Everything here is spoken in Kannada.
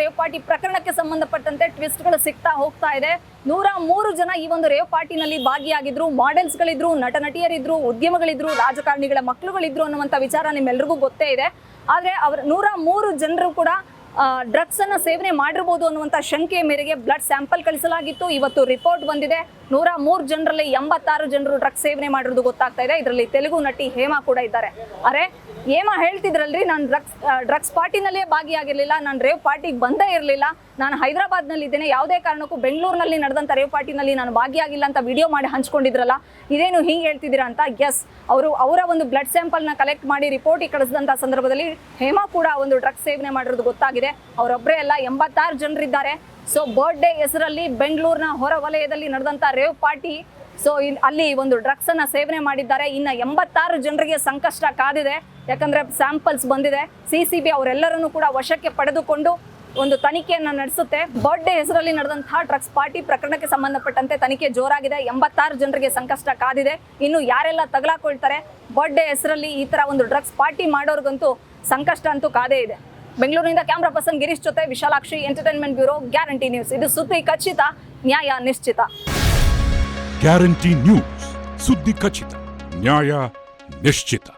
ರೇವ್ ಪಾರ್ಟಿ ಪ್ರಕರಣಕ್ಕೆ ಸಂಬಂಧಪಟ್ಟಂತೆ ಟ್ವಿಸ್ಟ್ಗಳು ಸಿಗ್ತಾ ಹೋಗ್ತಾ ಇದೆ. ನೂರ ಮೂರು ಜನ ಈ ಒಂದು ರೇವ್ ಪಾರ್ಟಿನಲ್ಲಿ ಭಾಗಿಯಾಗಿದ್ರು. ಮಾಡೆಲ್ಸ್ಗಳಿದ್ರು ನಟ ನಟಿಯರಿದ್ರು ಉದ್ಯಮಗಳಿದ್ರು, ರಾಜಕಾರಣಿಗಳ ಮಕ್ಕಳುಗಳಿದ್ರು ಅನ್ನುವಂಥ ವಿಚಾರ ನಿಮ್ಮೆಲ್ರಿಗೂ ಗೊತ್ತೇ ಇದೆ. ಆದರೆ ಅವರ ನೂರ ಮೂರು ಜನರು ಕೂಡ ಡ್ರಗ್ಸ್ ಅನ್ನ ಸೇವನೆ ಮಾಡಿರ್ಬೋದು ಅನ್ನುವಂಥ ಶಂಕೆಯ ಮೇರೆಗೆ ಬ್ಲಡ್ ಸ್ಯಾಂಪಲ್ ಕಳಿಸಲಾಗಿತ್ತು. ಇವತ್ತು ರಿಪೋರ್ಟ್ ಬಂದಿದೆ. ನೂರ ಮೂರು ಜನರಲ್ಲಿ ಎಂಬತ್ತಾರು ಜನರು ಡ್ರಗ್ಸ್ ಸೇವನೆ ಮಾಡಿರೋದು ಗೊತ್ತಾಗ್ತಾ ಇದೆ. ಇದರಲ್ಲಿ ತೆಲುಗು ನಟಿ ಹೇಮಾ ಕೂಡ ಇದ್ದಾರೆ. ಅರೆ, ಹೇಮಾ ಹೇಳ್ತಿದ್ರಲ್ರಿ, ನಾನು ಡ್ರಗ್ಸ್ ಡ್ರಗ್ಸ್ ಪಾರ್ಟಿನಲ್ಲೇ ಭಾಗಿಯಾಗಿರಲಿಲ್ಲ, ನಾನು ರೇವ್ ಪಾರ್ಟಿಗೆ ಬಂದೇ ಇರಲಿಲ್ಲ, ನಾನು ಹೈದರಾಬಾದ್ನಲ್ಲಿ ಇದ್ದೇನೆ, ಯಾವುದೇ ಕಾರಣಕ್ಕೂ ಬೆಂಗಳೂರಿನಲ್ಲಿ ನಡೆದಂಥ ರೇವ್ ಪಾರ್ಟಿನಲ್ಲಿ ನಾನು ಭಾಗಿಯಾಗಿಲ್ಲ ಅಂತ ವಿಡಿಯೋ ಮಾಡಿ ಹಂಚ್ಕೊಂಡಿದ್ರಲ್ಲ, ಇದೇನು ಹಿಂಗೆ ಹೇಳ್ತಿದ್ದೀರಾ ಅಂತ? ಎಸ್ ಅವರು ಅವರ ಒಂದು ಬ್ಲಡ್ ಸ್ಯಾಂಪಲ್ನ ಕಲೆಕ್ಟ್ ಮಾಡಿ ರಿಪೋರ್ಟಿಗೆ ಕಳಿಸಿದಂಥ ಸಂದರ್ಭದಲ್ಲಿ ಹೇಮಾ ಕೂಡ ಒಂದು ಡ್ರಗ್ಸ್ ಸೇವನೆ ಮಾಡಿರೋದು ಗೊತ್ತಾಗಿದೆ. ಅವರೊಬ್ಬರೇ ಅಲ್ಲ, ಎಂಬತ್ತಾರು ಜನರಿದ್ದಾರೆ. ಸೊ ಬರ್ಡೇ ಹೆಸರಲ್ಲಿ ಬೆಂಗಳೂರಿನ ಹೊರ ವಲಯದಲ್ಲಿ ನಡೆದಂಥ ರೇವ್ ಪಾರ್ಟಿ ಸೊ ಅಲ್ಲಿ ಒಂದು ಡ್ರಗ್ಸ್ ಅನ್ನ ಸೇವನೆ ಮಾಡಿದ್ದಾರೆ. ಇನ್ನ ಎಂಬತ್ತಾರು ಜನರಿಗೆ ಸಂಕಷ್ಟ ಕಾದಿದೆ. ಯಾಕಂದ್ರೆ ಸ್ಯಾಂಪಲ್ಸ್ ಬಂದಿದೆ. ಸಿ ಸಿ ಬಿ ಅವರೆಲ್ಲರನ್ನು ಕೂಡ ವಶಕ್ಕೆ ಪಡೆದುಕೊಂಡು ಒಂದು ತನಿಖೆಯನ್ನ ನಡೆಸುತ್ತೆ. ಬರ್ಡೇ ಹೆಸರಲ್ಲಿ ನಡೆದಂತಹ ಡ್ರಗ್ಸ್ ಪಾರ್ಟಿ ಪ್ರಕರಣಕ್ಕೆ ಸಂಬಂಧಪಟ್ಟಂತೆ ತನಿಖೆ ಜೋರಾಗಿದೆ. ಎಂಬತ್ತಾರು ಜನರಿಗೆ ಸಂಕಷ್ಟ ಕಾದಿದೆ. ಇನ್ನು ಯಾರೆಲ್ಲ ತಗಲಾಕೊಳ್ತಾರೆ? ಬರ್ಡೇ ಹೆಸರಲ್ಲಿ ಈ ತರ ಒಂದು ಡ್ರಗ್ಸ್ ಪಾರ್ಟಿ ಮಾಡೋರ್ಗಂತೂ ಸಂಕಷ್ಟ ಅಂತೂ ಕಾದೇ ಇದೆ. ಬೆಂಗಳೂರಿನಿಂದ ಕ್ಯಾಮ್ರಾ ಪರ್ಸನ್ ಗಿರೀಶ್ ಜೊತೆ Vishalakshi entertainment bureau, guarantee news. ಇದು ಸುದ್ದಿ ಖಚಿತ, ನ್ಯಾಯ ನಿಶ್ಚಿತ. ಗ್ಯಾರಂಟಿ ನ್ಯೂಸ್, ಸುದ್ದಿ ಖಚಿತ, ನ್ಯಾಯ ನಿಶ್ಚಿತ.